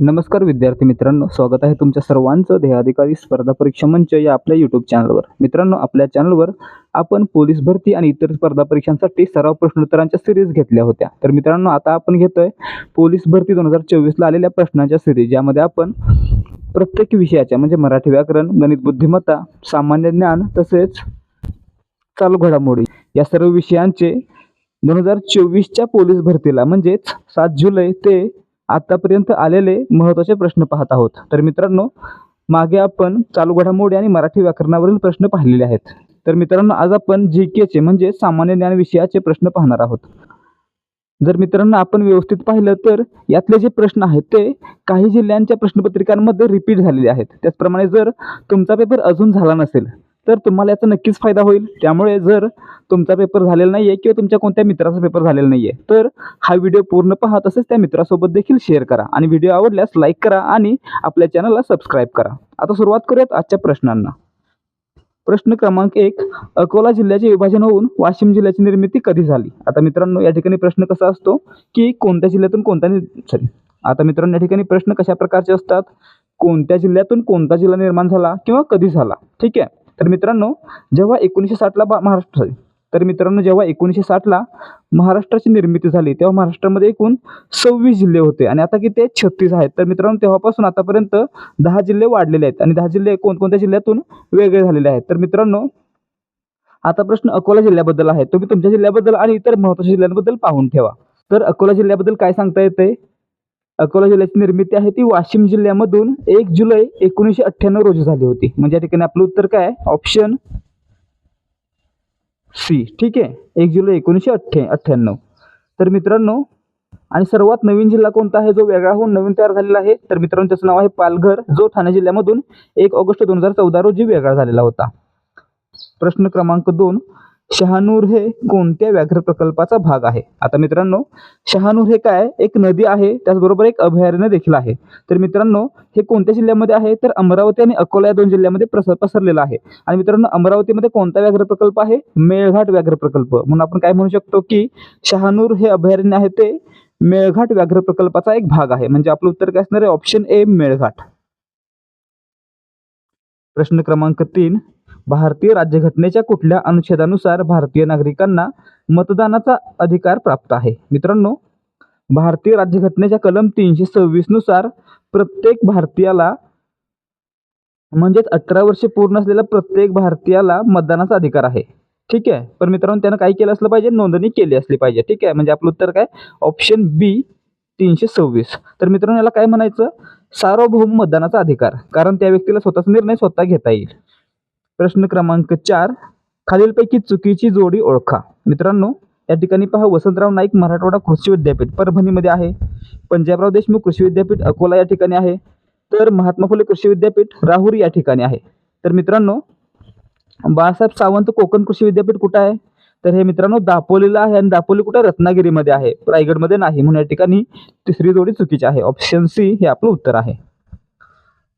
नमस्कार विद्यार्थी मित्रांनो स्वागत आहे तुमच्या सर्वांचं ध्येयाधिकारी स्पर्धा परीक्षा मंच या आपल्या यूट्यूब चॅनलवर मित्रांनो आपल्या चॅनलवर आपण पोलीस भरती आणि इतर स्पर्धा परीक्षांसाठी सराव प्रश्नोत्तरांच्या सिरीज घेतल्या होत्या. तर मित्रांनो आता आपण घेतोय पोलीस भरती दोन हजार चोवीसला आलेल्या प्रश्नांच्या सिरीज यामध्ये आपण प्रत्येक विषयाच्या म्हणजे मराठी व्याकरण गणित बुद्धिमत्ता सामान्य ज्ञान तसेच चालू घडामोडी या सर्व विषयांचे दोन हजार चोवीसच्या पोलीस भरतीला म्हणजेच सात जुलै ते आतापर्यंत आलेले महत्त्वाचे प्रश्न पाहत आहोत. तर मित्रांनो मागे आपण चालू घडामोडी आणि मराठी व्याकरणावरील प्रश्न पाहिलेले आहेत. तर मित्रांनो आज आपण जी केचे म्हणजे सामान्य ज्ञान विषयाचे प्रश्न पाहणार आहोत. जर मित्रांनो आपण व्यवस्थित पाहिलं तर यातले जे प्रश्न आहेत ते काही जिल्ह्यांच्या प्रश्नपत्रिकांमध्ये रिपीट झालेले आहेत. त्याचप्रमाणे जर तुमचा पेपर अजून झाला नसेल तर तुम्हाला याचा नक्कीच फायदा होईल. त्यामुळे जर तुमचा पेपर झालेला नाही आहे किंवा तुमच्या कोणत्या मित्राचा पेपर झालेला नाही आहे तर हा व्हिडिओ पूर्ण पहा. तसेच त्या मित्रासोबत देखील शेअर करा. आणि व्हिडिओ आवडल्यास लाईक करा आणि आपल्या चॅनलला सबस्क्राईब करा. आता सुरुवात करूयात आजच्या प्रश्नांना. प्रश्न क्रमांक एक अकोला जिल्ह्याचे विभाजन होऊन वाशिम जिल्ह्याची निर्मिती कधी झाली? आता मित्रांनो या ठिकाणी प्रश्न कसा असतो की कोणत्या जिल्ह्यातून कोणत्या सॉरी आता मित्रांनो या ठिकाणी प्रश्न कशा प्रकारचे असतात? कोणत्या जिल्ह्यातून कोणता जिल्हा निर्माण झाला किंवा कधी झाला? ठीक आहे. तर मित्रांनो जेव्हा एकोणीसशे साठला बा महाराष्ट्र तर मित्रांनो जेव्हा एकोणीसशे साठला महाराष्ट्राची निर्मिती झाली तेव्हा महाराष्ट्रामध्ये एकूण सव्वीस जिल्हे होते आणि आता किती छत्तीस आहेत. तर मित्रांनो तेव्हापासून आतापर्यंत दहा जिल्हे वाढलेले आहेत आणि दहा जिल्हे कोणकोणत्या जिल्ह्यातून वेगळे झालेले आहेत? तर मित्रांनो आता प्रश्न अकोला जिल्ह्याबद्दल आहे. तुम्ही तुमच्या जिल्ह्याबद्दल आणि इतर महत्त्वाच्या जिल्ह्यांबद्दल पाहून ठेवा. तर अकोला जिल्ह्याबद्दल काय सांगता येते? अकोला जिल्ह्याची निर्मिती आहे. ती वाशिम जिल्ह्यामधून एक जुलै एकोणीसशे अठ्ठ्याण्णव रोजी झाली होती. म्हणजे या ठिकाणी आपलं उत्तर काय? ऑप्शन सी ठीक आहे? एक जुलै एकोणीसशे अठ्ठ्या अठ्ठ्याण्णव. तर मित्रांनो आणि सर्वात नवीन जिल्हा कोणता आहे? जो वेगळा होऊन नवीन तयार झालेला आहे. तर मित्रांनो त्याचं नाव आहे पालघर जो ठाणे जिल्ह्यामधून एक ऑगस्ट दोन हजार चौदा रोजी वेगळा झालेला होता. प्रश्न क्रमांक दोन. शहानूर हे कोणत्या व्याघ्र प्रकल्पाचा भाग आहे? आता मित्रांनो शहानूर हे काय? एक नदी आहे त्याचबरोबर एक अभयारण्य देखील आहे. तर मित्रांनो हे कोणत्या जिल्ह्यामध्ये आहे? तर अमरावती आणि अकोला या दोन जिल्ह्यामध्ये प्रस पसरलेलं आहे. आणि मित्रांनो अमरावतीमध्ये कोणता व्याघ्र प्रकल्प आहे? मेळघाट व्याघ्र प्रकल्प. म्हणून आपण काय म्हणू शकतो की शहानूर हे अभयारण्य आहे ते मेळघाट व्याघ्र प्रकल्पाचा एक भाग आहे. म्हणजे आपलं उत्तर काय असणार आहे? Option A Melghat. प्रश्न क्रमांक तीन भारतीय राज्यघटनेच्या कुठल्या अनुच्छेदानुसार भारतीय नागरिकांना मतदानाचा अधिकार प्राप्त आहे? मित्रांनो भारतीय राज्यघटनेच्या कलम तीनशे सव्वीसनुसार प्रत्येक भारतीयाला म्हणजेच अठरा वर्षे पूर्ण असलेल्या प्रत्येक भारतीयाला मतदानाचा अधिकार आहे. ठीक आहे? पण मित्रांनो त्यानं काय केलं असलं पाहिजे? नोंदणी केली असली पाहिजे. ठीक आहे? म्हणजे आपलं उत्तर काय? ऑप्शन बी तीनशे सव्वीस. तर मित्रांनो याला काय म्हणायचं? सार्वभौम मतदानाचा अधिकार. कारण त्या व्यक्तीला स्वतःचा निर्णय स्वतः घेता येईल. प्रश्न क्रमांक चार खालीलपैकी चुकीची जोडी ओळखा. मित्रांनो या ठिकाणी पहा वसंतराव नाईक मराठवाडा कृषी विद्यापीठ परभणीमध्ये आहे. पंजाबराव देशमुख कृषी विद्यापीठ अकोला या ठिकाणी आहे. तर महात्मा फुले कृषी विद्यापीठ राहुरी या ठिकाणी आहे. तर मित्रांनो बाळासाहेब सावंत कोकण कृषी विद्यापीठ कुठं आहे? तर हे मित्रांनो दापोलीला आहे आणि दापोली कुठं? रत्नागिरीमध्ये आहे. रायगडमध्ये नाही. म्हणून या ठिकाणी तिसरी जोडी चुकीची आहे. ऑप्शन सी हे आपलं उत्तर आहे.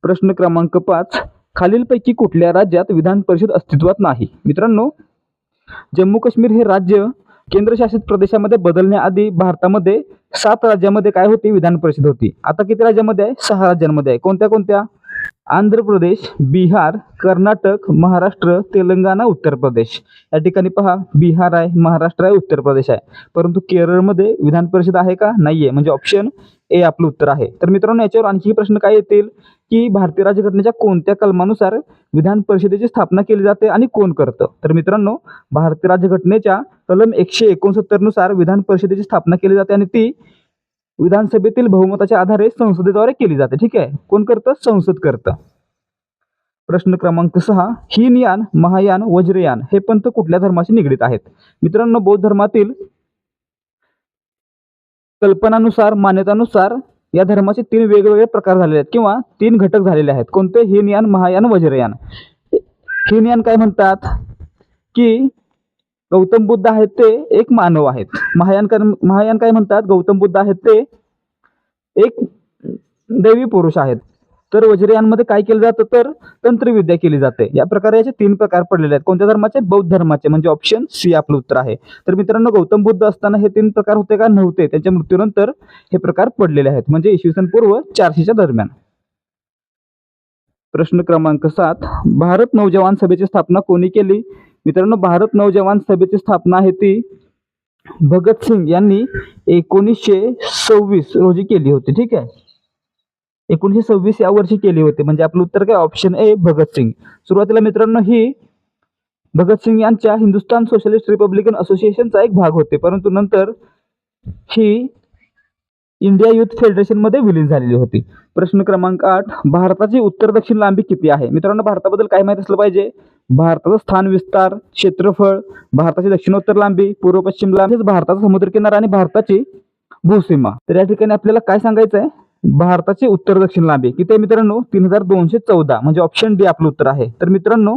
प्रश्न क्रमांक पाच खालीलपैकी कुठल्या राज्यात विधान परिषद अस्तित्वात नाही? मित्रांनो जम्मू काश्मीर हे राज्य केंद्रशासित प्रदेशामध्ये बदलण्याआधी भारतामध्ये सात राज्यामध्ये काय होती? विधान परिषद होती. आता किती राज्यामध्ये आहे? सहा राज्यांमध्ये आहे. कोणत्या कोणत्या? आंध्र प्रदेश बिहार कर्नाटक महाराष्ट्र तेलंगणा उत्तर प्रदेश. या ठिकाणी पहा बिहार आहे महाराष्ट्र आहे उत्तर प्रदेश आहे. परंतु केरळमध्ये विधान परिषद आहे का? नाही आहे म्हणजे ऑप्शन ए आपलं उत्तर आहे. तर मित्रांनो याच्यावर आणखी प्रश्न काय येतील? की भारतीय राज्यघटनेच्या कोणत्या कलमानुसार विधान परिषदेची स्थापना केली जाते आणि कोण करतं? तर मित्रांनो भारतीय राज्यघटनेच्या कलम एकशे एकोणसत्तरनुसार विधान परिषदेची स्थापना केली जाते आणि ती विधानसभेतील बहुमताच्या आधारे संसदेद्वारे केली जाते. ठीक आहे? कोण करतं? संसद करतं. प्रश्न क्रमांक सहा हीनयान महायान वज्रयान हे पंथ कुठल्या धर्माशी निगडीत आहेत? मित्रांनो बौद्ध धर्मातील कल्पनानुसार मान्यतानुसार या धर्माचे तीन वेगवेगळे प्रकार झालेले आहेत किंवा तीन घटक झालेले आहेत. कोणते? हीनयान महायान वज्रयान. हीनयान काय म्हणतात? की गौतम बुद्ध आहेत ते एक मानव आहेत. महायान महायान काय म्हणतात? गौतम बुद्ध आहेत ते एक दैवी पुरुष आहेत. तर वज्रयानमध्ये काय केलं जातं? तर तंत्रविद्या केली जाते. या प्रकारे याचे तीन प्रकार पडलेले आहेत. कोणत्या धर्माचे? बौद्ध धर्माचे. म्हणजे ऑप्शन सी आपलं उत्तर आहे. तर मित्रांनो गौतम बुद्ध असताना हे तीन प्रकार होते का? नव्हते. त्यांच्या मृत्यूनंतर हे प्रकार पडलेले आहेत. म्हणजे इसवी सन पूर्व चारशेच्या दरम्यान. प्रश्न क्रमांक सात. भारत नौजवान सभेची स्थापना कोणी केली? मित्रांनो भारत नौजवान सभेची स्थापना आहे ती भगतसिंग यांनी एकोणीसशे सव्वीस रोजी केली होती ठीक आहे? एकोणीसशे सव्वीस या वर्षी केली होती. म्हणजे आपलं उत्तर काय? ऑप्शन ए भगतसिंग सुरुवातीला मित्रांनो ही भगतसिंग यांच्या हिंदुस्थान सोशलिस्ट रिपब्लिकन असोसिएशनचा एक भाग होते. परंतु नंतर ही इंडिया युथ फेडरेशनमध्ये विलीन झालेली होती. प्रश्न क्रमांक आठ भारताची उत्तर दक्षिण लांबी किती आहे? मित्रांनो भारताबद्दल काय माहिती असलं पाहिजे. भारताचा स्थान विस्तार क्षेत्रफळ भारताची दक्षिणोत्तर लांबी पूर्व पश्चिम लांबी भारताचा समुद्रकिनारा आणि भारताची भूसीमा. तर या ठिकाणी आपल्याला काय सांगायचं आहे भारताची उत्तर दक्षिण लांबी किती आहे मित्रांनो? तीन हजार दोनशे चौदा. म्हणजे ऑप्शन डी आपलं उत्तर आहे. तर मित्रांनो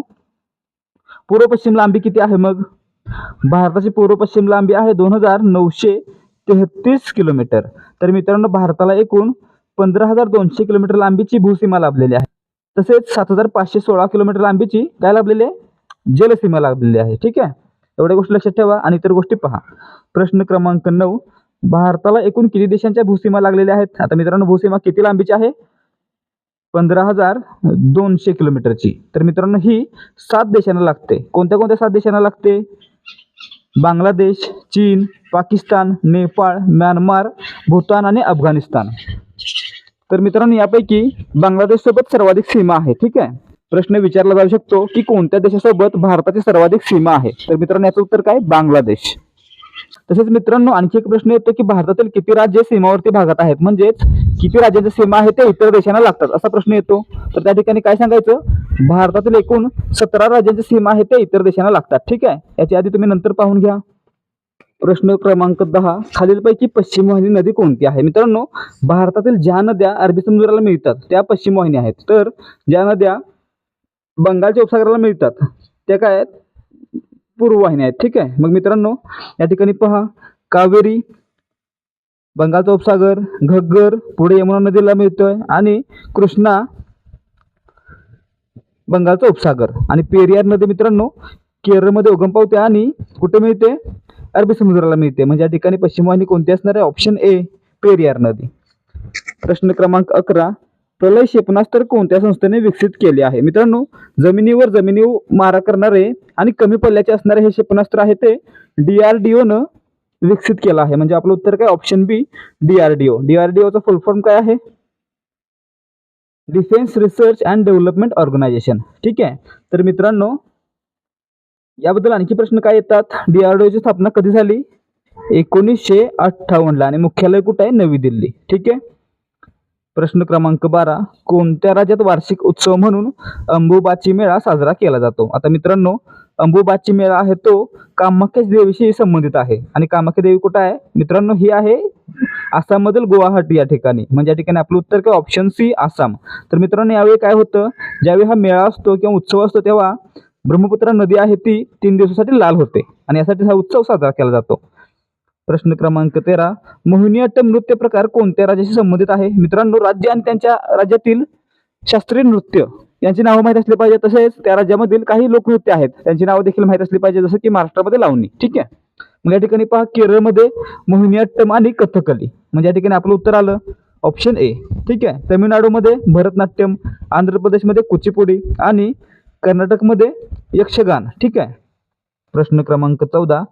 पूर्व पश्चिम लांबी किती आहे मग? भारताची पूर्व पश्चिम लांबी आहे दोन हजार नऊशे तेहतीस किलोमीटर. तर मित्रांनो भारताला एकूण पंधरा हजार दोनशे किलोमीटर लांबीची भूसीमा लाभलेली आहे. तसेच सात हजार पाचशे सोळा किलोमीटर लांबीची काय लाभलेली आहे? जलसीमा लाभलेली आहे. ठीक आहे? एवढ्या गोष्टी लक्षात ठेवा आणि इतर गोष्टी पहा. प्रश्न क्रमांक नऊ. भारताला एकूण किती देशांच्या भूसीमा लागलेल्या आहेत? आता मित्रांनो भूसीमा किती लांबीची आहे? पंधरा हजार दोनशे किलोमीटरची. तर मित्रांनो ही सात देशांना लागते. कोणत्या कोणत्या सात देशांना लागते? बांगलादेश चीन पाकिस्तान नेपाळ म्यानमार भूतान आणि अफगाणिस्तान. तर मित्रांनो यापैकी बांगलादेशसोबत सर्वाधिक सीमा आहे ठीक आहे? प्रश्न विचारला जाऊ शकतो की कोणत्या देशासोबत भारताची सर्वाधिक सीमा आहे? तर मित्रांनो याचं उत्तर काय? बांगलादेश. तसेच मित्रांनो आणखी एक प्रश्न येतो की भारतातील किती राज्य सीमावर्ती भागात आहेत? म्हणजेच किती राज्यांच्या सीमा आहेत त्या इतर देशांना लागतात असा प्रश्न येतो. तर त्या ठिकाणी काय सांगायचं? भारतातील एकूण सतरा राज्यांच्या सीमा आहेत त्या इतर देशांना लागतात. ठीक आहे? याची आधी तुम्ही नंतर पाहून घ्या. प्रश्न क्रमांक दहा. खालीलपैकी पश्चिम वाहिनी नदी कोणती आहे? मित्रांनो भारतातील ज्या नद्या अरबी समुद्राला मिळतात त्या पश्चिम वाहिनी आहेत. तर ज्या नद्या बंगालच्या उपसागराला मिळतात त्या काय आहेत? पूर्व वाहिनी आहेत. ठीक आहे? मग मित्रांनो या ठिकाणी पहा. कावेरी बंगालचा उपसागर घग्गर पुढे यमुना नदीला मिळतोय आणि कृष्णा बंगालचा उपसागर आणि पेरियार नदी मित्रांनो केरळमध्ये उगम पावते आणि कुठे मिळते? अरबी समुद्राला मिळते. म्हणजे या ठिकाणी पश्चिम वाहिनी कोणती असणार आहे? ऑप्शन ए पेरियार नदी. प्रश्न क्रमांक अकरा प्रलय क्षेपणास्त्र कोणत्या संस्थेने विकसित केले आहे? मित्रांनो जमिनीवर जमिनीवर मारा करणारे आणि कमी पल्ल्याचे असणारे हे क्षेपणास्त्र आहे ते डीआरडीओनं विकसित केला आहे. म्हणजे आपलं उत्तर काय? ऑप्शन बी डीआरडीओ डीआरडीओचा फुल फॉर्म काय आहे? Defence research and development organisation ठीक आहे? तर मित्रांनो याबद्दल आणखी प्रश्न काय येतात? डीआरडीओची स्थापना कधी झाली? एकोणीसशे अठ्ठावन्नला. आणि मुख्यालय कुठं आहे? नवी दिल्ली. ठीक आहे? प्रश्न क्रमांक बारा. कोणत्या राज्यात वार्षिक उत्सव म्हणून अंबुबाची मेळा साजरा केला जातो? आता मित्रांनो अंबुबाची मेळा आहे तो कामाख्या देवीशी संबंधित आहे. आणि कामाख्या देवी कुठं आहे? मित्रांनो ही आहे आसाममधील गुवाहाटी या ठिकाणी. म्हणजे या ठिकाणी आपलं उत्तर काय ऑप्शन सी आसाम. तर मित्रांनो यावेळी काय होतं? ज्यावेळी हा मेळा असतो किंवा उत्सव असतो तेव्हा ब्रह्मपुत्रा नदी आहे ती तीन दिवसासाठी लाल होते. आणि यासाठी हा उत्सव साजरा केला जातो. प्रश्न क्रमांक तेरा. मोहिनीअट्टम नृत्य प्रकार कोणत्या राज्याशी संबंधित आहे? मित्रांनो राज्य आणि त्यांच्या राज्यातील शास्त्रीय नृत्य. यांची नावं माहीत असली पाहिजे. तसेच त्या राज्यामधील काही लोकनृत्य आहेत त्यांची नावं देखील माहीत असली पाहिजे जसं की महाराष्ट्रामध्ये लावणी. ठीक आहे? मग या ठिकाणी पहा केरळमध्ये मोहिनीअट्टम आणि कथकली. म्हणजे या ठिकाणी आपलं उत्तर आलं. ऑप्शन ए ठीक आहे? तमिळनाडूमध्ये भरतनाट्यम आंध्र प्रदेशमध्ये कुचिपुडी आणि कर्नाटकमध्ये यक्षगान. ठीक आहे? प्रश्न क्रमांक चौदा.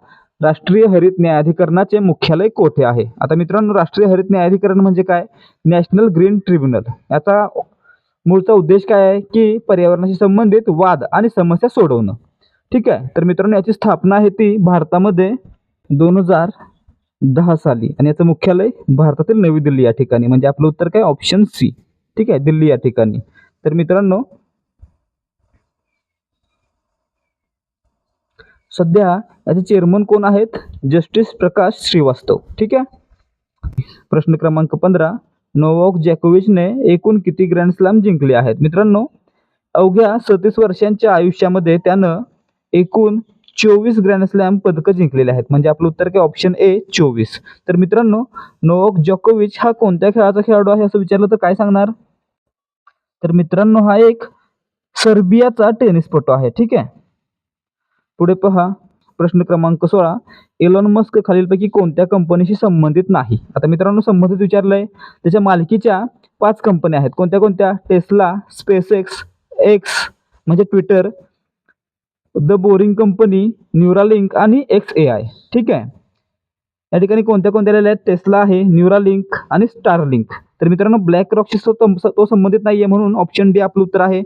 राष्ट्रीय हरित न्यायाधिकरणाचे मुख्यालय कोठे आहे? आता मित्रांनो राष्ट्रीय हरित न्यायाधिकरण म्हणजे काय? National green tribunal. याचा मूळचा उद्देश काय आहे की पर्यावरणाशी संबंधित वाद आणि समस्या सोडवणं. ठीक आहे? तर मित्रांनो याची स्थापना आहे ती भारतामध्ये दोन हजार दहा साली आणि याचं मुख्यालय भारतातील नवी दिल्ली या ठिकाणी. म्हणजे आपलं उत्तर काय? ऑप्शन सी ठीक आहे? दिल्ली या ठिकाणी. तर मित्रांनो सध्या याचे चेअरमन कोण आहेत? जस्टिस प्रकाश श्रीवास्तव. ठीक आहे? प्रश्न क्रमांक पंधरा. नोवाक जॅकोविचने एकूण किती ग्रँड स्लॅम जिंकले आहेत? मित्रांनो अवघ्या सतीस वर्षांच्या आयुष्यामध्ये त्यानं एकूण चोवीस ग्रँड स्लॅम पदकं जिंकलेले आहेत. म्हणजे आपलं उत्तर काय? ऑप्शन ए चोवीस. तर मित्रांनो नोवाक जॉकोविच हा कोणत्या खेळाचा खेळाडू आहे असं विचारलं तर काय सांगणार? तर मित्रांनो हा एक सर्बियाचा टेनिसपटू आहे. ठीक आहे? पुढे पहा. प्रश्न क्रमांक सोळा. एलॉन मस्क खालीलपैकी कोणत्या कंपनीशी संबंधित नाही? आता मित्रांनो संबंधित विचारलंय. त्याच्या मालकीच्या पाच कंपन्या आहेत. कोणत्या कोणत्या? टेस्ला स्पेस एक्स एक्स म्हणजे Twitter the Boring Company Neuralink आणि एक्स ए आय ठीक आहे? या ठिकाणी कोणत्या कोणत्या आलेल्या आहेत? टेस्ला आहे न्यूरालिंक आणि स्टारलिंक तर मित्रांनो ब्लॅक रॉकशी तो तो संबंधित नाही आहे म्हणून ऑप्शन डी आपलं उत्तर आहे.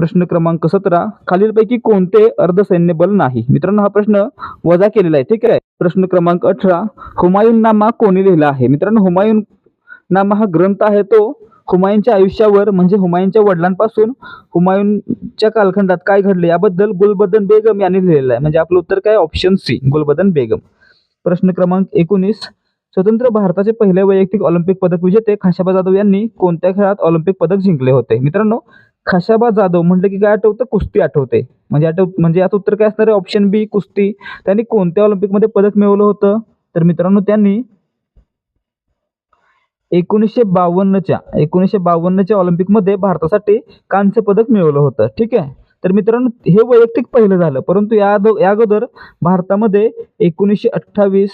प्रश्न क्रमांक सतरा खालीलपैकी कोणते अर्धसैन्य बल नाही? मित्रांनो हा प्रश्न वजा केलेला आहे ठीक आहे? प्रश्न क्रमांक अठरा हुमायून नामा कोणी लिहिला आहे? मित्रांनो हुमायून नामा हा ग्रंथ आहे तो हुमायूनच्या आयुष्यावर म्हणजे हुमायूनच्या वडिलांपासून हुमायूनच्या कालखंडात काय घडले याबद्दल गुलबदन बेगम यांनी लिहिलेलं आहे. म्हणजे आपलं उत्तर काय? Option C Gulbadan Begum. प्रश्न क्रमांक एकोणीस स्वतंत्र भारताचे पहिले वैयक्तिक ऑलिम्पिक पदक विजेते खाशाबा जाधव यांनी कोणत्या खेळात ऑलिम्पिक पदक जिंकले होते? मित्रांनो खाशाबा जाधव म्हटलं की काय आठवतं? कुस्ती आठवते. म्हणजे आठव म्हणजे याचं उत्तर काय असणार आहे? ऑप्शन बी कुस्ती. त्यांनी कोणत्या ऑलिम्पिकमध्ये पदक मिळवलं होतं? तर मित्रांनो त्यांनी एकोणीसशे बावन्नच्या एकोणीसशे बावन्नच्या ऑलिम्पिकमध्ये भारतासाठी कांस्य पदक मिळवलं होतं. ठीक आहे? तर मित्रांनो हे वैयक्तिक पहिलं झालं. परंतु या या अगोदर भारतामध्ये एकोणीसशे अठ्ठावीस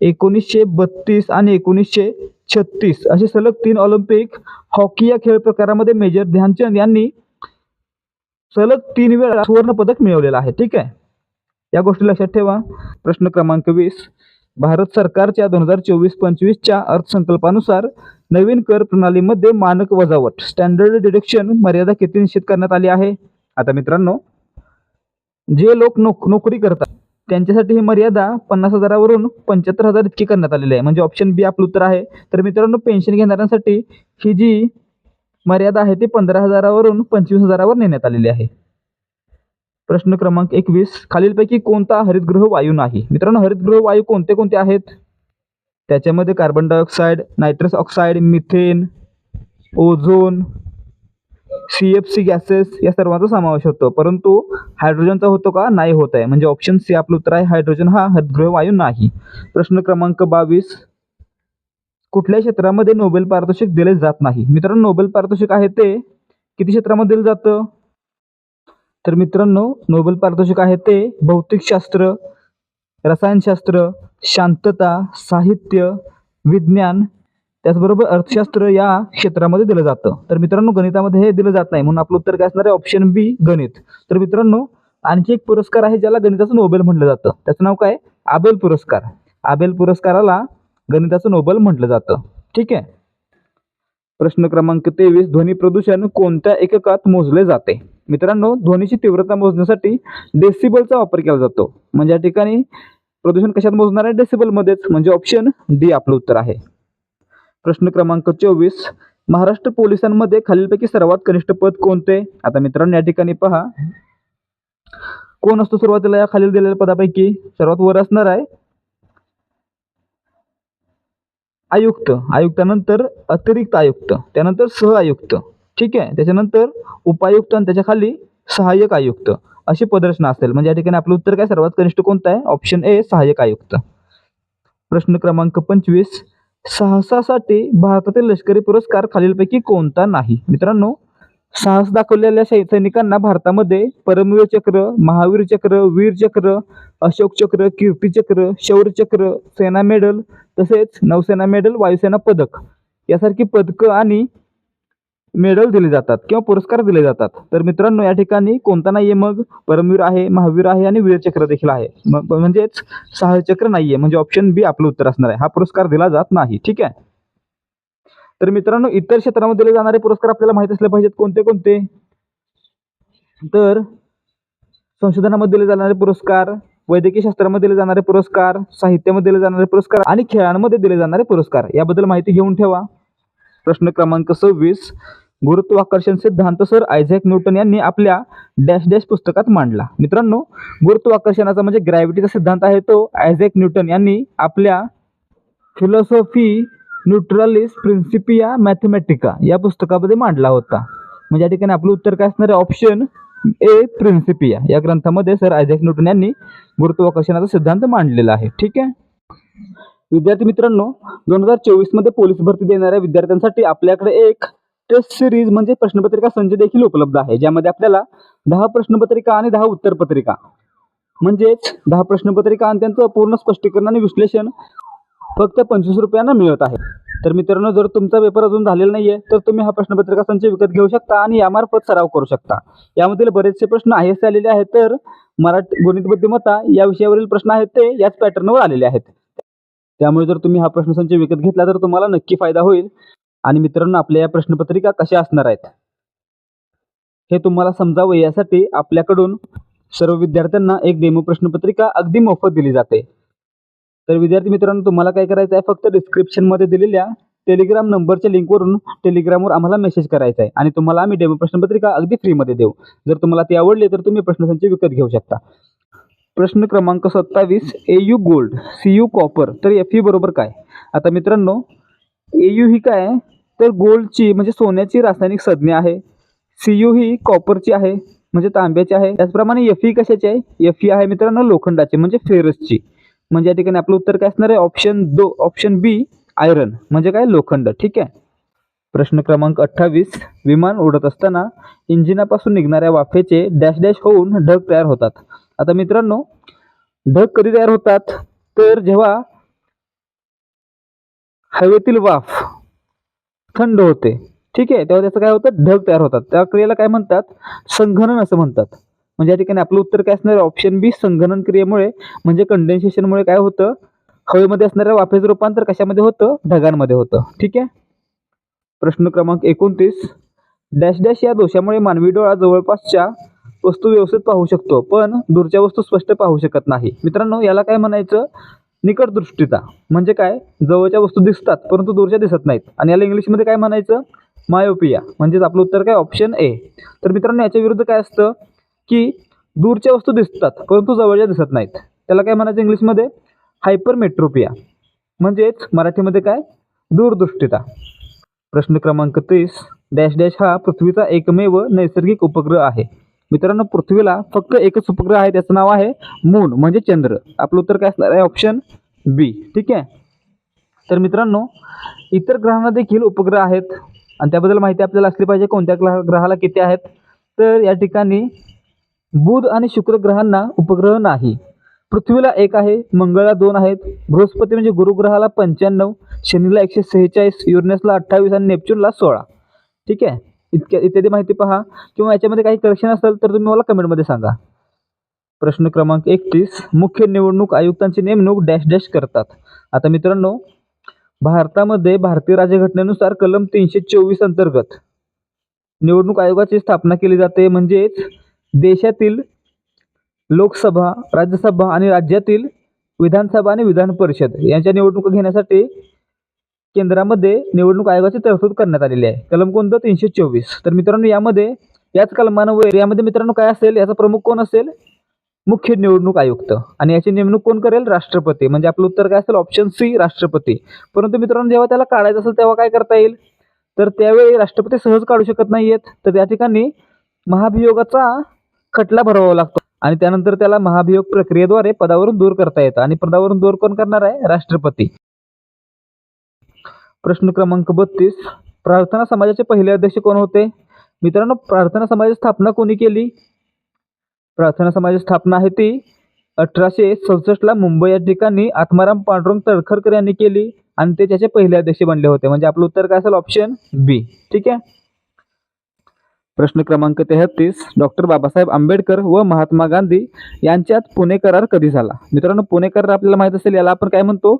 एकोणीसशे बत्तीस आणि एकोणीसशे छत्तीस. असे सलग तीन ऑलिम्पिक हॉकी या खेळ प्रकारामध्ये मेजर ध्यानचंद यांनी सलग तीन वेळा सुवर्ण पदक मिळवलेलं आहे. ठीक आहे? या गोष्टी लक्षात ठेवा. प्रश्न क्रमांक वीस. भारत सरकारच्या दोन हजार चोवीस पंचवीसच्या अर्थसंकल्पानुसार नवीन कर प्रणालीमध्ये मानक वजावट स्टँडर्ड डिडक्शन मर्यादा किती निश्चित करण्यात आली आहे? आता मित्रांनो जे लोक नोक नोकरी करतात त्यांच्यासाठी ही मर्यादा पन्नास हजारावरून पंच्याहत्तर हजार इतकी करण्यात आलेली आहे. म्हणजे ऑप्शन बी आपलं उत्तर आहे. तर मित्रांनो पेन्शन घेणाऱ्यांसाठी ही जी मर्यादा आहे ती पंधरा हजारावरून पंचवीस हजारावर नेण्यात आलेली आहे. प्रश्न क्रमांक एकवीस. खालीलपैकी कोणता हरितगृह वायू नाही? मित्रांनो हरितगृह वायू कोणते कोणते आहेत? त्याच्यामध्ये carbon dioxide nitrous oxide methane ozone C F C gases या सर्वांचा समावेश होतो. परंतु हायड्रोजनचा होतो का? नाही होत आहे. म्हणजे ऑप्शन सी आपलं उत्तर आहे हायड्रोजन हा हरितगृह वायू नाही. प्रश्न क्रमांक बावीस. कुठल्या क्षेत्रामध्ये नोबेल पारितोषिक दिले जात नाही? मित्रांनो नोबेल पारितोषिक आहे ते किती क्षेत्रामध्ये दिलं जातं? तर मित्रांनो नोबेल पारितोषिक आहे ते भौतिकशास्त्र रसायनशास्त्र शांतता साहित्य विज्ञान त्याचबरोबर अर्थशास्त्र या क्षेत्रामध्ये दिलं जातं. तर मित्रांनो गणितामध्ये हे दिलं जात नाही. म्हणून आपलं उत्तर काय असणार आहे? ऑप्शन बी गणित. तर मित्रांनो आणखी एक पुरस्कार आहे ज्याला गणिताचं नोबेल म्हटलं जातं. त्याचं नाव काय आबेल पुरस्कार. आबेल पुरस्काराला गणिताचं नोबेल म्हटलं जातं. ठीक आहे? प्रश्न क्रमांक तेवीस ध्वनी प्रदूषण कोणत्या एककात मोजले जाते? मित्रांनो ध्वनीची तीव्रता मोजण्यासाठी डेसिबलचा वापर केला जातो. म्हणजे या ठिकाणी प्रदूषण कशात मोजणार आहे? डेसिबलमध्येच म्हणजे ऑप्शन डी आपलं उत्तर आहे. प्रश्न क्रमांक चोवीस. महाराष्ट्र पोलिसांमध्ये खालीलपैकी सर्वात कनिष्ठ पद कोणते? आता मित्रांनो या ठिकाणी पहा. कोण असतो सुरुवातीला या खालील दिलेल्या पदापैकी? सर्वात वर असणार आहे आयुक्त. आयुक्तानंतर अतिरिक्त आयुक्त त्यानंतर सह आयुक्त. ठीक आहे? त्याच्यानंतर उपायुक्त आणि त्याच्याखाली सहाय्यक आयुक्त अशी पदरचना असेल. म्हणजे या ठिकाणी आपलं उत्तर काय? सर्वात कनिष्ठ कोणतं आहे? ऑप्शन ए सहाय्यक आयुक्त. प्रश्न क्रमांक पंचवीस. साहसासाठी भारतातील लष्करी पुरस्कार खालीलपैकी कोणता नाही? मित्रांनो साहस दाखवलेल्या सैनिकांना भारतामध्ये परमवीर चक्र महावीर चक्र वीर चक्र अशोक चक्र कीर्ती चक्र शौर्य चक्र सेना मेडल तसेच नौसेना मेडल वायुसेना पदक यासारखी पदकं आणि मेडल दिले जातात किंवा पुरस्कार दिले जातात. तर मित्रांनो या ठिकाणी कोणता नाहीये मग? परमवीर आहे महावीर आहे आणि वीरचक्र देखील आहे. मग म्हणजेच सहाचक्र नाहीये. म्हणजे ऑप्शन बी आपलं उत्तर असणार आहे. हा पुरस्कार दिला जात नाही. ठीक आहे? तर मित्रांनो इतर क्षेत्रामध्ये दिले जाणारे पुरस्कार आपल्याला माहीत असले पाहिजेत. कोणते कोणते? तर संशोधनामध्ये दिले जाणारे पुरस्कार वैद्यकीय शास्त्रामध्ये दिले जाणारे पुरस्कार साहित्यामध्ये दिले जाणारे पुरस्कार आणि खेळांमध्ये दिले जाणारे पुरस्कार. याबद्दल माहिती घेऊन ठेवा. प्रश्न क्रमांक सव्वीस. गुरुत्वाकर्षण सिद्धांत सर आयझॅक न्यूटन यांनी आपल्या डॅश डॅश पुस्तकात मांडला. मित्रांनो गुरुत्वाकर्षणाचा म्हणजे ग्रॅव्हिटीचा सिद्धांत आहे तो. आयझॅक न्यूटन यांनी आपल्या फिलॉसॉफी न्यूट्रलिस प्रिन्सिपिया मॅथमॅटिका या पुस्तकामध्ये मांडला होता. म्हणजे या ठिकाणी आपलं उत्तर काय असणार आहे? Option A Principia. या ग्रंथामध्ये सर आयझॅक न्यूटन यांनी गुरुत्वाकर्षणाचा सिद्धांत मांडलेला आहे. ठीक आहे? विद्यार्थी मित्रांनो दोन हजार चोवीसमध्ये पोलीस भरती देणाऱ्या विद्यार्थ्यांसाठी आपल्याकडे एक टेस्ट सिरीज म्हणजे प्रश्नपत्रिका संच देखील उपलब्ध आहे ज्यामध्ये आपल्याला दहा प्रश्नपत्रिका आणि दहा उत्तरपत्रिका म्हणजेच दहा प्रश्नपत्रिका आणि त्यांचं पूर्ण स्पष्टीकरण आणि विश्लेषण फक्त पंचवीस रुपयांना मिळत आहे. तर मित्रांनो जर तुमचा पेपर अजून झालेला नाहीये तर तुम्ही हा प्रश्नपत्रिका संच विकत घेऊ शकता आणि यामार्फत सराव करू शकता. यामधील बरेचसे प्रश्न आहेच आलेले आहेत तर मराठी गणित बुद्धिमत्ता या विषयावरील प्रश्न आहेत ते याच पॅटर्नवर आलेले आहेत. त्यामुळे जर तुम्ही हा प्रश्नसंच विकत घेतला तर तुम्हाला नक्की फायदा होईल. आणि मित्रांनो आपल्या या प्रश्नपत्रिका कशा असणार आहेत? हे तुम्हाला समजावं यासाठी आपल्याकडून सर्व विद्यार्थ्यांना एक डेमो प्रश्नपत्रिका अगदी मोफत दिली जाते. तर विद्यार्थी मित्रांनो तुम्हाला काय करायचं आहे? फक्त डिस्क्रिप्शनमध्ये दिलेल्या टेलिग्राम नंबरच्या लिंकवरून टेलिग्रामवर आम्हाला मेसेज करायचा आहे. आणि तुम्हाला आम्ही डेमो प्रश्नपत्रिका अगदी फ्रीमध्ये देऊ. जर तुम्हाला ती आवडली तर तुम्ही प्रश्नसंच विकत घेऊ शकता. प्रश्न क्रमांक सत्तावीस A U gold C U copper तर एफ ई बरोबर काय? आता मित्रांनो ए यू ही काय? तर गोल्डची म्हणजे सोन्याची रासायनिक संज्ञा आहे. सीयू ही कॉपरची आहे म्हणजे तांब्याची आहे. त्याचप्रमाणे एफ ई कशाची आहे? एफ ई आहे मित्रांनो लोखंडाची म्हणजे फेरसची म्हणजे या ठिकाणी आपलं उत्तर काय असणार आहे? ऑप्शन दो ऑप्शन बी आयरन म्हणजे काय? लोखंड ठीक आहे? प्रश्न क्रमांक अठ्ठावीस विमान उडत असताना इंजिनापासून निघणाऱ्या वाफेचे डॅश डॅश होऊन ढग तयार होतात. आता मित्रांनो ढग कधी तयार होतात? तर जेव्हा हवेतील वाफ थंड होते. ठीक आहे? तेव्हा त्याचं काय होतं? ढग तयार होतात. त्या क्रियेला काय म्हणतात? संघनन असं म्हणतात. म्हणजे या ठिकाणी आपलं उत्तर काय असणार? ऑप्शन बी संघनन क्रियेमुळे म्हणजे कंडेन्सेशनमुळे काय होतं? हवेमध्ये असणाऱ्या वाफेचं रूपांतर कशामध्ये होतं? ढगांमध्ये होतं. ठीक आहे? प्रश्न क्रमांक एकोणतीस. डॅश डॅश या दोषामुळे मानवी डोळा जवळपासच्या वस्तू व्यवस्थित पाहू शकतो पण दूरच्या वस्तू स्पष्ट पाहू शकत नाही. मित्रांनो याला काय म्हणायचं? निकटदृष्टीता म्हणजे काय? जवळच्या वस्तू दिसतात परंतु दूरच्या दिसत नाहीत. आणि याला इंग्लिशमध्ये काय म्हणायचं? मायोपिया. म्हणजेच आपलं उत्तर काय? Option A. तर मित्रांनो याच्या विरुद्ध काय असतं? की दूरच्या वस्तू दिसतात परंतु जवळच्या दिसत नाहीत. त्याला काय म्हणायचं इंग्लिशमध्ये? हायपरमेट्रोपिया. म्हणजेच मराठीमध्ये काय? दूरदृष्टीता प्रश्न क्रमांक तीस. डॅश डॅश हा पृथ्वीचा एकमेव नैसर्गिक उपग्रह आहे. मित्रांनो पृथ्वीला फक्त एकच उपग्रह आहे त्याचं नाव आहे मून म्हणजे चंद्र. आपलं उत्तर काय असणार आहे? ऑप्शन बी ठीक आहे? तर मित्रांनो इतर ग्रहांना देखील उपग्रह आहेत. आणि त्याबद्दल माहिती आपल्याला असली पाहिजे कोणत्या ग्रह ग्रहाला किती आहेत. तर या ठिकाणी बुध आणि शुक्र ग्रहांना उपग्रह नाही. पृथ्वीला एक आहे मंगळला दोन आहेत. बृहस्पती म्हणजे गुरुग्रहाला पंच्याण्णव शनीला एकशे सेहेचाळीस युरनेसला अठ्ठावीस आणि नेपच्यूनला सोळा. ठीक आहे? इतक्या इत्यादी माहिती पहा. किंवा याच्यामध्ये काही करेक्शन असेल तर तुम्ही मला कमेंटमध्ये सांगा. प्रश्न क्रमांक एकतीस. मुख्य निवडणूक आयुक्तांची नेमणूक डॅश डॅश करतात. आता मित्रांनो भारतामध्ये भारतीय राज्यघटनेनुसार कलम तीनशे चोवीस अंतर्गत निवडणूक आयोगाची स्थापना केली जाते. म्हणजेच देशातील लोकसभा राज्यसभा आणि राज्यातील विधानसभा आणि विधान परिषद यांच्या निवडणुका घेण्यासाठी केंद्रामध्ये निवडणूक आयोगाची तरतूद करण्यात आलेली आहे. कलम कोणतं? तीनशे चोवीस. तर मित्रांनो यामध्ये याच कलमांवर यामध्ये मित्रांनो काय असेल? याचा प्रमुख कोण असेल? मुख्य निवडणूक आयुक्त. आणि याची नेमणूक कोण करेल? राष्ट्रपती. म्हणजे आपलं उत्तर काय असेल? ऑप्शन सी राष्ट्रपती. परंतु मित्रांनो जेव्हा त्याला काढायचं असेल तेव्हा काय करता येईल? तर त्यावेळी राष्ट्रपती सहज काढू शकत नाहीयेत. तर त्या ठिकाणी महाभियोगाचा खटला भरावा लागतो. आणि त्यानंतर त्याला महाभियोग प्रक्रियेद्वारे पदावरून दूर करता येतं. आणि पदावरून दूर कोण करणार आहे? राष्ट्रपती. प्रश्न क्रमांक बत्तीस. प्रार्थना समाजाचे पहिले अध्यक्ष कोण होते? मित्रांनो प्रार्थना समाजाची स्थापना कोणी केली? प्रार्थना समाजाची स्थापना आहे ती अठराशे सदुसष्टला मुंबई या ठिकाणी आत्माराम पांडुरंग तळखरकर यांनी केली आणि ते त्याचे पहिले अध्यक्ष बनले होते. म्हणजे आपलं उत्तर काय असेल? ऑप्शन बी ठीक आहे? प्रश्न क्रमांक तेहतीस. डॉक्टर बाबासाहेब आंबेडकर व महात्मा गांधी यांच्यात पुणे करार कधी झाला? मित्रांनो पुणे करार आपल्याला माहीत असेल याला आपण काय म्हणतो?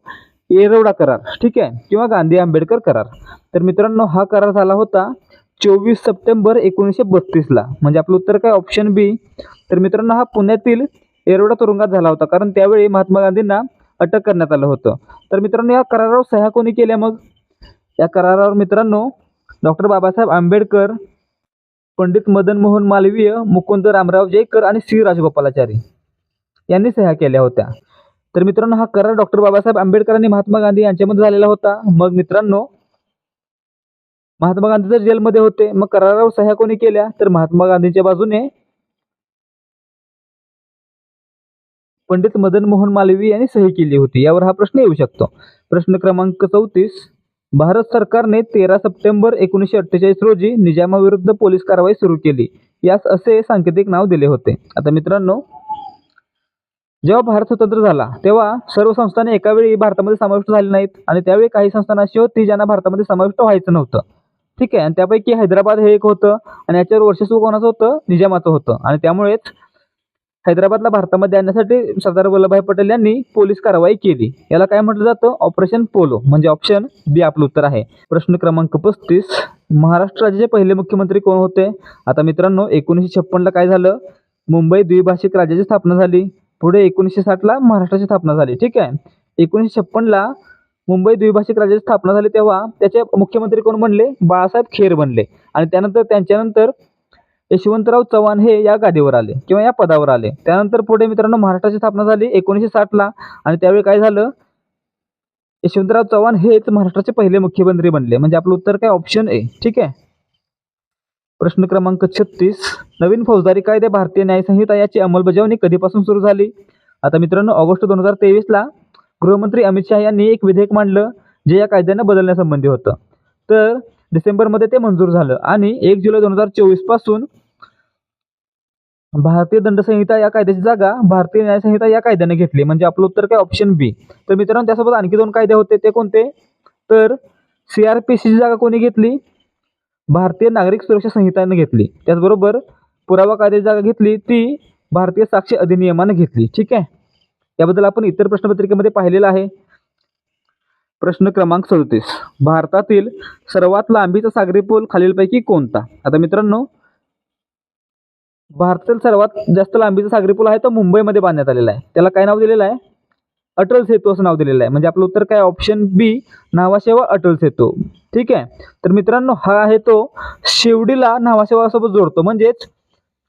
येरवडा करार ठीक आहे? किंवा गांधी आंबेडकर करार. तर मित्रांनो हा करार झाला होता चोवीस सप्टेंबर एकोणीसशे बत्तीसला. म्हणजे आपलं उत्तर काय? ऑप्शन बी तर मित्रांनो हा पुण्यातील येरवडा तुरुंगात झाला होता. कारण त्यावेळी महात्मा गांधींना अटक करण्यात आलं होतं. तर मित्रांनो या करारावर सह्या कोणी केल्या मग? या करारावर मित्रांनो डॉक्टर बाबासाहेब आंबेडकर पंडित मदन मोहन मालवीय मुकुंद रामराव जयकर आणि सी राजगोपालाचारी यांनी सह्या केल्या होत्या. तर मित्रांनो हा करार डॉक्टर बाबासाहेब आंबेडकर आणि महात्मा गांधी यांच्यामध्ये झालेला होता. मग मित्रांनो महात्मा गांधी जर जेलमध्ये होते मग करारावर सह्या कोणी केल्या? तर महात्मा गांधींच्या बाजूने पंडित मदन मोहन मालवीय यांनी सही केली होती. यावर हा प्रश्न येऊ शकतो. प्रश्न क्रमांक चौतीस भारत सरकारने तेरा सप्टेंबर एकोणीसशे अठ्ठेचाळीस रोजी निजामाविरुद्ध पोलीस कारवाई सुरू केली. यास असे सांकेतिक नाव दिले होते. आता मित्रांनो जेव्हा भारत स्वतंत्र झाला तेव्हा सर्व संस्थाने एकावेळी भारतामध्ये समाविष्ट झाले नाहीत. आणि त्यावेळी काही संस्थान अशी होती ज्यांना भारतामध्ये समाविष्ट व्हायचं नव्हतं. ठीक आहे? आणि त्यापैकी हैदराबाद हे एक होतं. आणि याच्यावर वर्चस्व कोणाचं होतं? निजामाचं होतं. आणि त्यामुळेच हैदराबादला भारतामध्ये आणण्यासाठी सरदार वल्लभभाई पटेल यांनी पोलीस कारवाई केली. याला काय म्हटलं जातं? ऑपरेशन पोलो म्हणजे ऑप्शन बी आपलं उत्तर आहे. प्रश्न क्रमांक पस्तीस. महाराष्ट्र राज्याचे पहिले मुख्यमंत्री कोण होते? आता मित्रांनो एकोणीसशे छप्पनला काय झालं? मुंबई द्विभाषिक राज्याची स्थापना झाली. पुढे एकोणीसशे साठला महाराष्ट्राची स्थापना झाली. ठीक आहे? एकोणीसशे छप्पनला मुंबई द्विभाषिक राज्याची स्थापना झाली तेव्हा त्याचे मुख्यमंत्री कोण बनले? बाळासाहेब खेर बनले. आणि त्यानंतर त्यांच्यानंतर यशवंतराव चव्हाण हे या गादीवर आले किंवा या पदावर आले. त्यानंतर पुढे मित्रांनो महाराष्ट्राची स्थापना झाली एकोणीसशे साठला आणि त्यावेळी काय झालं? यशवंतराव चव्हाण हेच महाराष्ट्राचे पहिले मुख्यमंत्री बनले. म्हणजे आपलं उत्तर काय? ऑप्शन ए ठीक आहे? प्रश्न क्रमांक छत्तीस. नवीन फौजदारी कायदे भारतीय न्यायसंहिता याची अंमलबजावणी कधीपासून सुरू झाली? आता मित्रांनो ऑगस्ट दोन हजार तेवीसला गृहमंत्री अमित शहा यांनी एक विधेयक मांडलं जे या कायद्यांना बदलण्यासंबंधी होतं. तर डिसेंबरमध्ये ते मंजूर झालं आणि एक जुलै दोन हजार चोवीसपासून भारतीय दंडसंहिता या कायद्याची जागा भारतीय न्यायसंहिता या कायद्याने घेतली. म्हणजे आपलं उत्तर काय? ऑप्शन बी तर मित्रांनो त्यासोबत आणखी दोन कायदे होते. ते कोणते? तर सी आर पी सीची जागा कोणी घेतली? भारतीय नागरिक सुरक्षा संहितानं घेतली. त्याचबरोबर पुरावा कायद्याची जागा घेतली ती भारतीय साक्षी अधिनियमानं घेतली. ठीक आहे? याबद्दल आपण इतर प्रश्नपत्रिकेमध्ये पाहिलेलं आहे. प्रश्न क्रमांक सदतीस. भारतातील सर्वात लांबीचा सागरी पूल खालीलपैकी कोणता? आता मित्रांनो भारतातील सर्वात जास्त लांबीचा सागरी पूल आहे तो मुंबईमध्ये बांधण्यात आलेला आहे. त्याला काय नाव दिलेलं आहे? अटल सेतू असं नाव दिलेलं आहे. म्हणजे आपलं उत्तर काय? Option B Nhava Sheva Atal Setu. ठीक आहे? तर मित्रांनो हा आहे तो शिवडीला नावाशेवासोबत जोडतो. म्हणजेच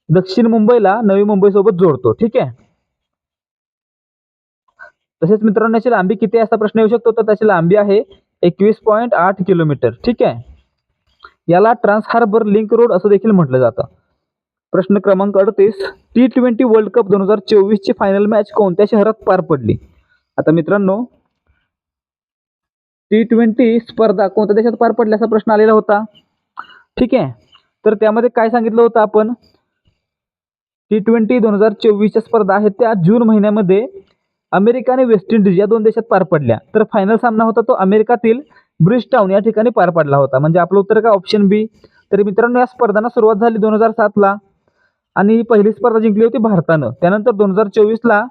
दक्षिण मुंबईला नवी मुंबईसोबत जोडतो. ठीक आहे? तसेच मित्रांनो याची लांबी किती असा प्रश्न येऊ शकतो. तर त्याची लांबी आहे एकवीस पॉईंट आठ किलोमीटर. ठीक आहे? याला ट्रान्स हार्बर लिंक रोड असं देखील म्हटलं जातं. प्रश्न क्रमांक अडतीस टी ट्वेंटी वर्ल्ड कप दोन हजार चोवीसची फायनल मॅच कोणत्या शहरात पार पडली? आता मित्रांनो टी ट्वेंटी स्पर्धा कोणत्या देशात पार पडल्याचा असा प्रश्न आलेला होता. ठीक आहे. तर त्यामध्ये काय सांगितलं होतं आपण? टी ट्वेंटी दोन हजार चोवीसच्या स्पर्धा आहेत त्या जून महिन्यामध्ये अमेरिका आणि वेस्ट इंडिज या दोन देशात पार पडल्या. तर फायनल सामना होता तो अमेरिकातील ब्रिजटाऊन या ठिकाणी पार पडला होता. म्हणजे आपलं उत्तर काय? ऑप्शन बी तर मित्रांनो या स्पर्धांना सुरुवात झाली दोन हजार सातला. आणि ही पहिली स्पर्धा जिंकली होती भारतानं. त्यानंतर दोन हजार चोवीसला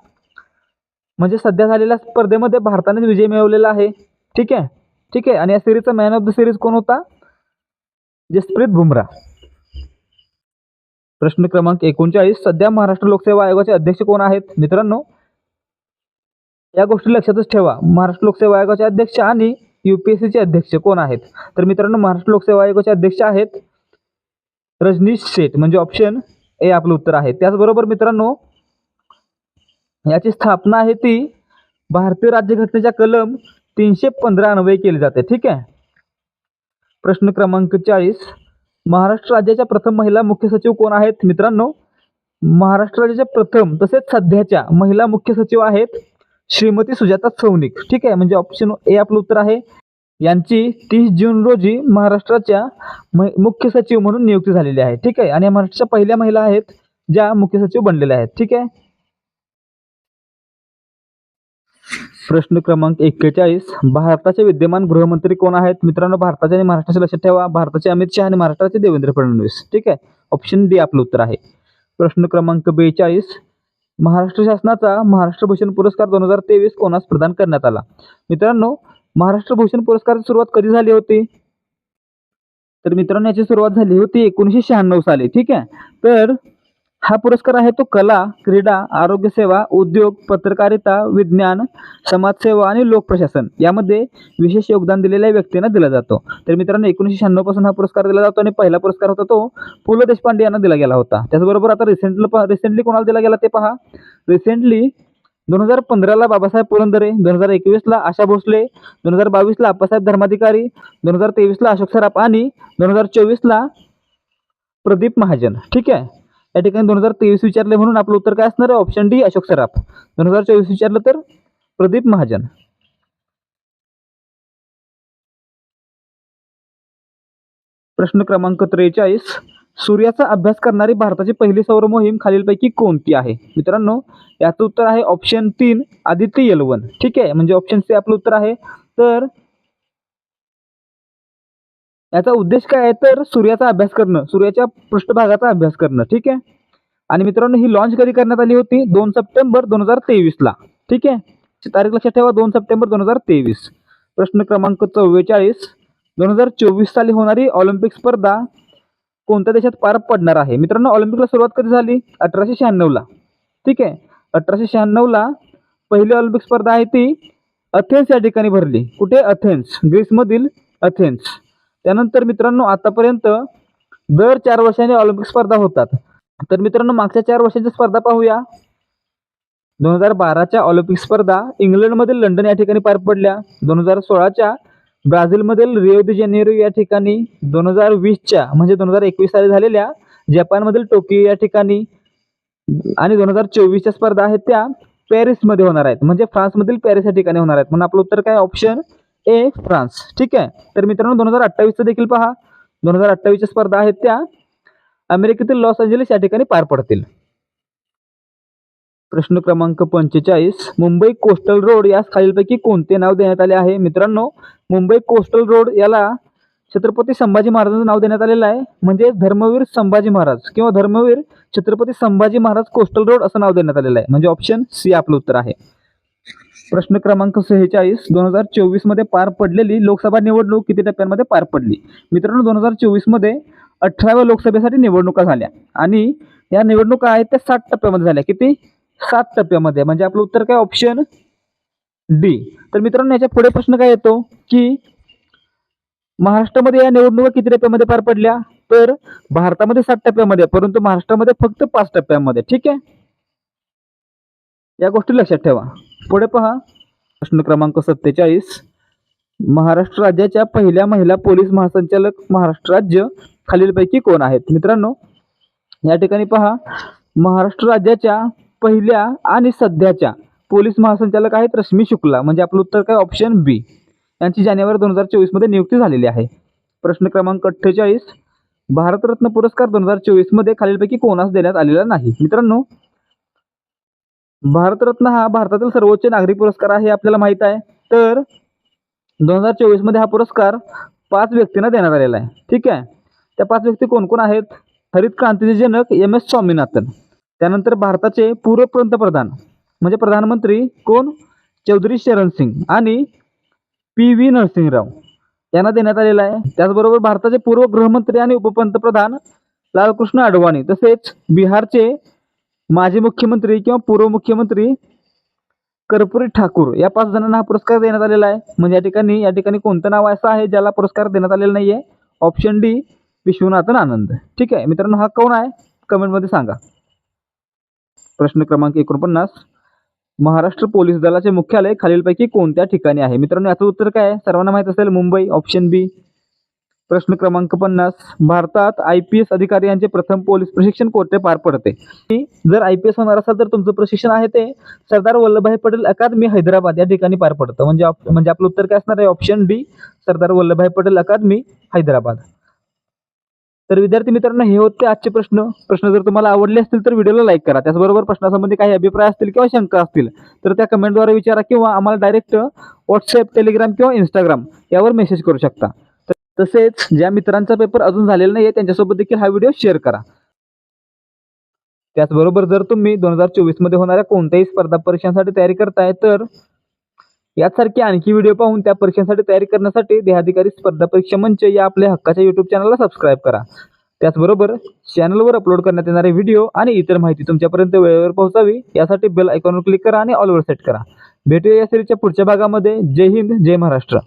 म्हणजे सध्या झालेल्या स्पर्धेमध्ये भारताने विजय मिळवलेला आहे. ठीक आहे? ठीक आहे. आणि या सिरीजचा मॅन ऑफ द सिरीज कोण होता? जसप्रीत बुमराह. प्रश्न क्रमांक एकोणचाळीस. सध्या महाराष्ट्र लोकसेवा आयोगाचे अध्यक्ष कोण आहेत? मित्रांनो या गोष्टी लक्षातच ठेवा. महाराष्ट्र लोकसेवा आयोगाचे अध्यक्ष आणि युपीएससीचे अध्यक्ष कोण आहेत? तर मित्रांनो महाराष्ट्र लोकसेवा आयोगाचे अध्यक्ष आहेत रजनीश शेठ. म्हणजे ऑप्शन ए आपलं उत्तर आहे. त्याचबरोबर मित्रांनो याची स्थापना आहे ती भारतीय राज्यघटनेच्या कलम तीनशे पंधरा अन्वय केली जाते. ठीक आहे? प्रश्न क्रमांक चाळीस. महाराष्ट्र राज्याच्या प्रथम महिला मुख्य सचिव कोण आहेत? मित्रांनो महाराष्ट्र राज्याच्या प्रथम तसेच सध्याच्या महिला मुख्य सचिव आहेत श्रीमती सुजाता सौनिक ठीक आहे? म्हणजे ऑप्शन ए आपलं उत्तर आहे. यांची तीस जून रोजी महाराष्ट्राच्या मुख्य सचिव म्हणून नियुक्ती झालेली आहे. ठीक आहे? आणि महाराष्ट्राच्या पहिल्या महिला आहेत ज्या मुख्य सचिव बनलेल्या आहेत. ठीक आहे? प्रश्न क्रमांक एक्केचाळीस. भारताचे विद्यमान गृहमंत्री कोण आहेत? मित्रांनो भारताचे आणि महाराष्ट्राचे लक्षात ठेवा. भारताचे अमित शहा आणि महाराष्ट्राचे देवेंद्र फडणवीस. ठीक आहे? ऑप्शन डी आपलं उत्तर आहे. प्रश्न क्रमांक बेचाळीस. महाराष्ट्र शासनाचा महाराष्ट्र भूषण पुरस्कार दोन हजार तेवीस कोणास प्रदान करण्यात आला. मित्रांनो महाराष्ट्र भूषण पुरस्काराची सुरुवात कधी झाली होती? तर मित्रांनो याची सुरुवात झाली होती एकोणीसशे शहाण्णव साली. ठीक आहे? तर हा पुरस्कार आहे तो कला क्रीडा आरोग्यसेवा उद्योग पत्रकारिता विज्ञान समाजसेवा आणि लोकप्रशासन यामध्ये विशेष योगदान दिलेल्या व्यक्तींना दिला जातो. तर मित्रांनो एकोणीसशे शहाण्णवपासून हा पुरस्कार दिला जातो आणि पहिला पुरस्कार होता तो पु ल देशपांडे यांना दिला गेला होता. त्याचबरोबर आता रिसेंटली रिसेंटली कोणाला दिला गेला ते पहा. रिसेंटली दोन हजार पंधराला बाबासाहेब पुरंदरे दोन हजार एकवीसला आशा भोसले दोन हजार बावीसला अप्पासाहेब धर्माधिकारी दोन हजार तेवीसला अशोक सराफ आणि दोन हजार चोवीसला प्रदीप महाजन. ठीक आहे? या ठिकाणी दोन हजार तेवीस विचारले म्हणून आपलं उत्तर काय असणार आहे? Option D Ashok Saraf. दोन हजार चोवीस विचारलं तर प्रदीप महाजन. प्रश्न क्रमांक त्रेचाळीस. सूर्याचा अभ्यास करणारी भारताची पहिली सौर मोहीम खालीलपैकी कोणती आहे? मित्रांनो याचं उत्तर आहे ऑप्शन तीन आदित्य एल वन ठीक आहे? म्हणजे ऑप्शन सी आपलं उत्तर आहे. तर याचा उद्देश काय आहे तर सूर्याचा अभ्यास करणं सूर्याच्या पृष्ठभागाचा अभ्यास करणं ठीक आहे? आणि मित्रांनो ही लॉन्च कधी करण्यात आली होती? दोन सप्टेंबर दोन हजार तेवीसला ठीक आहे? तारीख लक्षात ठेवा दोन सप्टेंबर दोन हजार तेवीस. प्रश्न क्रमांक चव्वेचाळीस दोन हजार चोवीस साली होणारी ऑलिम्पिक स्पर्धा कोणत्या देशात पार पडणार आहे? मित्रांनो ऑलिम्पिकला सुरुवात कधी झाली? अठराशे शहाण्णवला ठीक आहे? अठराशे शहाण्णवला पहिली ऑलिम्पिक स्पर्धा आहे ती अथेन्स या ठिकाणी भरली. कुठे? अथेन्स ग्रीसमधील अथेन्स. त्यानंतर मित्रांनो आतापर्यंत दर चार वर्षांनी ऑलिम्पिक स्पर्धा होतात. तर मित्रांनो मागच्या चार वर्षांच्या स्पर्धा पाहूया. दोन हजार बाराच्या ऑलिम्पिक स्पर्धा इंग्लंडमधील लंडन या ठिकाणी पार पडल्या. दोन हजार सोळाच्या ब्राझीलमधील रिओ दि जानेरो या ठिकाणी. दोन हजार वीसच्या म्हणजे दोन हजार एकवीस साली झालेल्या जपानमधील टोकियो या ठिकाणी. आणि दोन हजार चोवीसच्या स्पर्धा आहेत त्या पॅरिसमध्ये होणार आहेत. म्हणजे फ्रान्समधील पॅरिस या ठिकाणी होणार आहेत. म्हणून आपलं उत्तर काय? Option A France. ठीक आहे? तर मित्रांनो दोन हजार अठ्ठावीसचं देखील पहा. दोन हजार अठ्ठावीसच्या स्पर्धा आहेत त्या. अमेरिकेतील लॉस एंजलिस या ठिकाणी पार पडतील. प्रश्न क्रमांक पंचेचाळीस. मुंबई कोस्टल रोड यास खालीलपैकी कोणते नाव देण्यात आले आहे? मित्रांनो मुंबई कोस्टल रोड याला छत्रपती संभाजी महाराजांचं नाव देण्यात आलेलं आहे. म्हणजे धर्मवीर संभाजी महाराज किंवा धर्मवीर छत्रपती संभाजी महाराज कोस्टल रोड असं नाव देण्यात आलेलं आहे. म्हणजे ऑप्शन सी आपलं उत्तर आहे. प्रश्न क्रमांक सेहेचाळीस दोन हजार चोवीसमध्ये पार पडलेली लोकसभा निवडणूक किती टप्प्यांमध्ये पार पडली? मित्रांनो दोन हजार चोवीसमध्ये अठराव्या लोकसभेसाठी निवडणुका झाल्या आणि या निवडणुका आहेत त्या सात टप्प्यामध्ये झाल्या. किती? सात टप्प्यामध्ये. म्हणजे आपलं उत्तर काय? ऑप्शन डी तर मित्रांनो याच्यापुढे प्रश्न काय येतो? की महाराष्ट्रामध्ये या निवडणुका किती टप्प्यामध्ये पार पडल्या? तर भारतामध्ये सात टप्प्यामध्ये परंतु महाराष्ट्रामध्ये फक्त पाच टप्प्यामध्ये. ठीक आहे? या गोष्टी लक्षात ठेवा. पुढे पहा. प्रश्न क्रमांक सत्तेचाळीस. महाराष्ट्र राज्याच्या पहिल्या महिला पोलीस महासंचालक महाराष्ट्र राज्य खालीलपैकी कोण आहेत? मित्रांनो या ठिकाणी पहा. महाराष्ट्र राज्याच्या पहिल्या आणि सध्याच्या पोलीस महासंचालक आहेत रश्मी शुक्ला. म्हणजे आपलं उत्तर काय? ऑप्शन बी यांची जानेवारी दोन हजार चोवीसमध्ये नियुक्ती झालेली आहे. प्रश्न क्रमांक अठ्ठेचाळीस. भारतरत्न पुरस्कार दोन हजार चोवीसमध्ये खालीलपैकी कोणास देण्यात आलेला नाही? मित्रांनो भारतरत्न हा भारतातील सर्वोच्च नागरी पुरस्कार आहे हे आपल्याला माहीत आहे. तर दोन हजार चोवीसमध्ये हा पुरस्कार पाच व्यक्तींना देण्यात आलेला आहे. ठीक आहे? त्या पाच व्यक्ती कोण कोण आहेत? हरित क्रांतीचे जनक एम एस स्वामीनाथन. त्यानंतर भारताचे पूर्व पंतप्रधान म्हणजे प्रधानमंत्री कोण? चौधरी शरण सिंग आणि पी व्ही नरसिंहराव यांना देण्यात आलेला आहे. त्याचबरोबर भारताचे पूर्व गृहमंत्री आणि उपपंतप्रधान लालकृष्ण अडवाणी तसेच बिहारचे माजी मुख्यमंत्री किंवा पूर्व मुख्यमंत्री कर्पूरी ठाकूर या पाच जणांना हा पुरस्कार देण्यात आलेला आहे. म्हणजे या ठिकाणी या ठिकाणी कोणतं नाव असं आहे ज्याला पुरस्कार देण्यात आलेला नाही आहे ऑप्शन डी विश्वनाथन आनंद. ठीक आहे मित्रांनो हा कोण आहे? कमेंटमध्ये सांगा. प्रश्न क्रमांक एकोणपन्नास. महाराष्ट्र पोलीस दलाचे मुख्यालय खालीलपैकी कोणत्या ठिकाणी आहे? मित्रांनो याचं उत्तर काय आहे? सर्वांना माहीत असेल मुंबई ऑप्शन बी प्रश्न क्रमांक पन्नास. भारतात आय पी एस अधिकारी यांचे प्रथम पोलीस प्रशिक्षण कोठे पार पडते. की जर आय पी एस होणार असाल तर तुमचं प्रशिक्षण आहे ते. सरदार वल्लभभाई पटेल अकादमी हैदराबाद या ठिकाणी पार पडतं. म्हणजे म्हणजे आपलं उत्तर काय असणार आहे? Option D Sardar Vallabhbhai Patel academy Hyderabad. तर विद्यार्थी मित्रांनो हे होते आजचे प्रश्न. प्रश्न जर तुम्हाला आवडले असतील तर व्हिडिओला लाईक करा. त्याचबरोबर प्रश्नासंबंधी काही अभिप्राय असतील किंवा शंका असतील तर त्या कमेंटद्वारे विचारा किंवा आम्हाला डायरेक्ट व्हॉट्सअप टेलिग्राम किंवा इंस्टाग्राम यावर मेसेज करू शकता. तसेच ज्या मित्रांचा पेपर अजून झालेला नाही आहे त्यांच्यासोबत देखील हा व्हिडिओ शेअर करा. त्याचबरोबर जर तुम्ही दोन हजार चोवीसमध्ये होणाऱ्या कोणत्याही स्पर्धा परीक्षांसाठी तयारी करताय तर यासारखी आणखी व्हिडिओ पाहून त्या परीक्षांसाठी तयारी करण्यासाठी देहाधिकारी स्पर्धा परीक्षा मंच या आपल्या हक्काच्या यूट्यूब चॅनलला सबस्क्राईब करा. त्याचबरोबर चॅनलवर अपलोड करण्यात येणारे व्हिडिओ आणि इतर माहिती तुमच्यापर्यंत वेळेवर पोहोचावी यासाठी बेल आयकॉनवर क्लिक करा आणि ऑलवर सेट करा. भेटूया या सिरीजच्या पुढच्या भागामध्ये. जय हिंद जय महाराष्ट्र.